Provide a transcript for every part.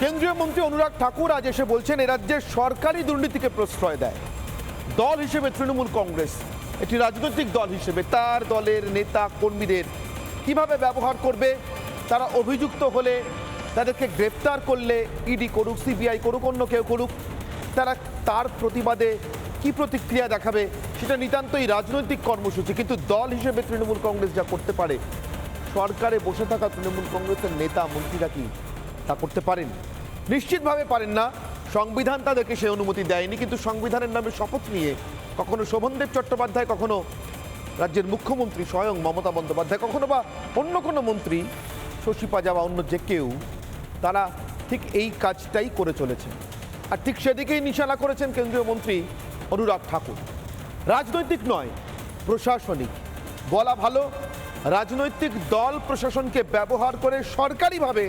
কেন্দ্রীয় মন্ত্রী অনুরাগ ঠাকুর আজ এসে বলছেন রাজ্যের সরকারি দুর্নীতিকে প্রশ্রয় দেয়। দল হিসেবে তৃণমূল কংগ্রেস, একটি রাজনৈতিক দল হিসেবে, তার দলের নেতা, কর্মীদের কীভাবে ব্যবহার করবে? তারা অভিযুক্ত হলে তাদেরকে গ্রেপ্তার করলে ইডি করুক, সিবিআই করুক, অন্য কেউ করুক, তারা তার প্রতিবাদে কি প্রতিক্রিয়া দেখাবে সেটা নিতান্তই রাজনৈতিক কর্মসূচি। কিন্তু দল হিসেবে তৃণমূল কংগ্রেস যা করতে পারে, সরকারে বসে থাকা তৃণমূল কংগ্রেসের নেতা, মন্ত্রীরা কি তা করতে পারেন নিশ্চিতভাবে পারেন না। সংবিধান তাদেরকে সে অনুমতি দেয়নি, কিন্তু সংবিধানের নামে শপথ নিয়ে কখনো শোভনদেব চট্টোপাধ্যায়, কখনো রাজ্যের মুখ্যমন্ত্রী স্বয়ং মমতা বন্দ্যোপাধ্যায়, কখনো বা অন্য কোনো মন্ত্রী, শশী পাজা বা অন্য যে কেউ, তারা ঠিক এই কাজটাই করে চলেছেন। আর ঠিক সেদিকেই নিশানা করেছেন কেন্দ্রীয় মন্ত্রী অনুরাগ ঠাকুর। রাজনৈতিক নয়, প্রশাসনিক। বলা ভালো, রাজনৈতিক দল প্রশাসনকে ব্যবহার করে সরকারিভাবে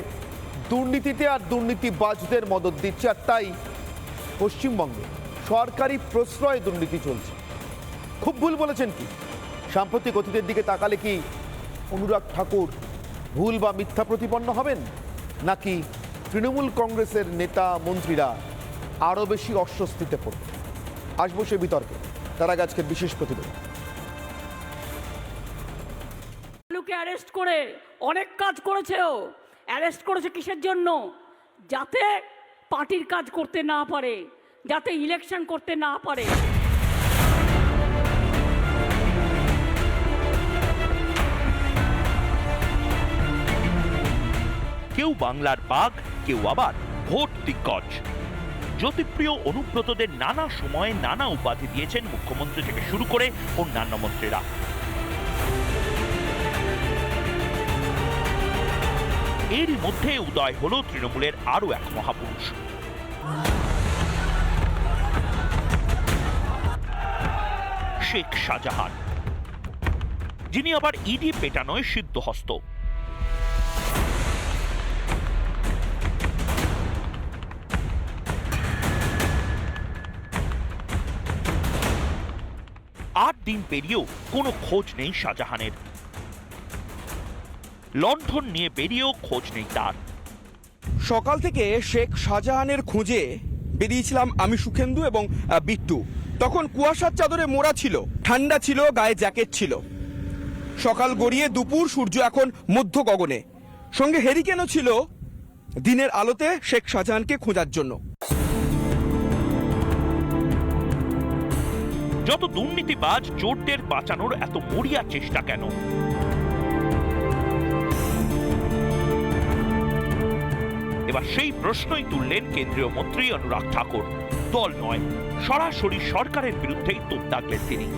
দুর্নীতিতে আর দুর্নীতিবাজদের মদত দিচ্ছে আর তাই পশ্চিমবঙ্গে সরকারি প্রশ্রয়ে দুর্নীতি চলছে। খুব ভুল বলেছেন কি? সাম্প্রতিক অতীতের দিকে তাকালে কি অনুরাগ ঠাকুর ভুল বা মিথ্যা প্রতিপন্ন হবেন? নাকি তৃণমূল কংগ্রেসের নেতা মন্ত্রীরা আরও বেশি অস্বস্তিতে পড়বে আসব সে বিতর্কে। তার আগে আজকের বিশেষ প্রতিবেদন। অ্যারেস্ট করে অনেক কাজ করেছে ও। অ্যারেস্ট করেছে কিসের জন্য? যাতে পার্টির কাজ করতে না পারে, যাতে ইলেকশন করতে না পারে। কেউ বাংলার বাঘ, কেউ আবার ভোট দিগ্গজ। জ্যোতিপ্রিয় অনুব্রতদের নানা সময়ে নানা উপাধি দিয়েছেন মুখ্যমন্ত্রী থেকে শুরু করে অন্যান্য মন্ত্রীরা। এরই মধ্যে উদয় হলো তৃণমূলের আরও এক মহাপুরুষ। শেখ শাহজাহান, যিনি আবার ইডি পেটানোয় সিদ্ধহস্ত। আট দিন পেরিয়েও কোনো খোঁজ নেই শাহজাহানের। লণ্ঠন নিয়ে বেরিয়েও খোঁজ নেই তার। সকাল থেকে শেখ শাহজাহানের খোঁজে বেরিয়েছিলাম আমি সুখেন্দু এবং বিট্টু। তখন কুয়াশার চাদরে মোড়া ছিল ঠান্ডা ছিল গায়ে জ্যাকেট ছিল। সকাল গড়িয়ে দুপুর সূর্য এখন মধ্য গগনে। সঙ্গে হেরিকেনও ছিল দিনের আলোতে শেখ শাহজাহানকে খোঁজার জন্য। যত দুর্নীতিবাজ চোরদের বাঁচানোর এত মরিয়া চেষ্টা কেন? এবার সেই প্রশ্নই তুললেন কেন্দ্রীয় মন্ত্রী অনুরাগ ঠাকুর দল নয় সরাসরি সরকারের বিরুদ্ধেই তোপ দাগলেন তিনি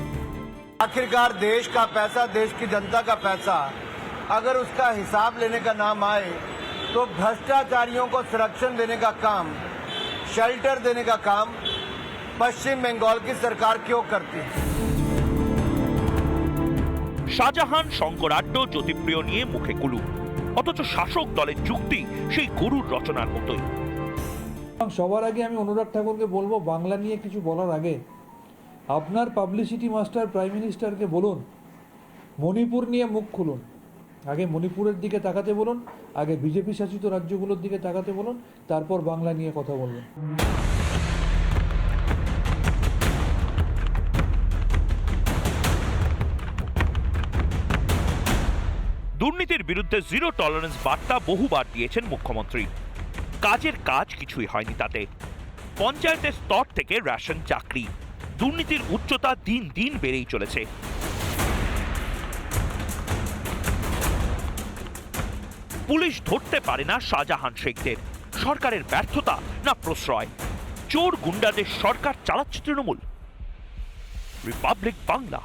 आखिरकार देश का पैसा देश की जनता का पैसा अगर उसका हिसाब लेने का नाम आए तो भ्रष्टाचारियों को संरक्षण देने का काम शेल्टर देने का काम पश्चिम बंगाल की सरकार क्यों करती है শাহজাহান শঙ্করাড্ড জ্যোতিপ্রিয় নিয়ে মুখে কুলু অথচ শাসক দলের যুক্তি সেই গরুর রচনার মতোই। সবার আগে আমি অনুরাগ ঠাকুরকে বলব, বাংলা নিয়ে কিছু বলার আগে আপনার পাবলিসিটি মাস্টার প্রাইম মিনিস্টারকে বলুন, মণিপুর নিয়ে মুখ খুলুন। আগে মণিপুরের দিকে তাকাতে বলুন, আগে বিজেপি শাসিত রাজ্যগুলোর দিকে তাকাতে বলুন, তারপর বাংলা নিয়ে কথা বলবেন। দুর্নীতির বিরুদ্ধে জিরো টলারেন্স বার্তা বহুবার দিয়েছেন মুখ্যমন্ত্রী। কাজের কাজ কিছুই হয়নি তাতে। পঞ্চায়েতের স্তর থেকে রেশন চাকরি। দুর্নীতির উচ্চতা দিন দিন বেড়েই চলেছে। পুলিশ ধরতে পারে না শাহজাহান শেখদের। সরকারের ব্যর্থতা না প্রশ্রয়। চোর গুন্ডাদের সরকার চালাচ্ছে তৃণমূল। রিপাবলিক বাংলা।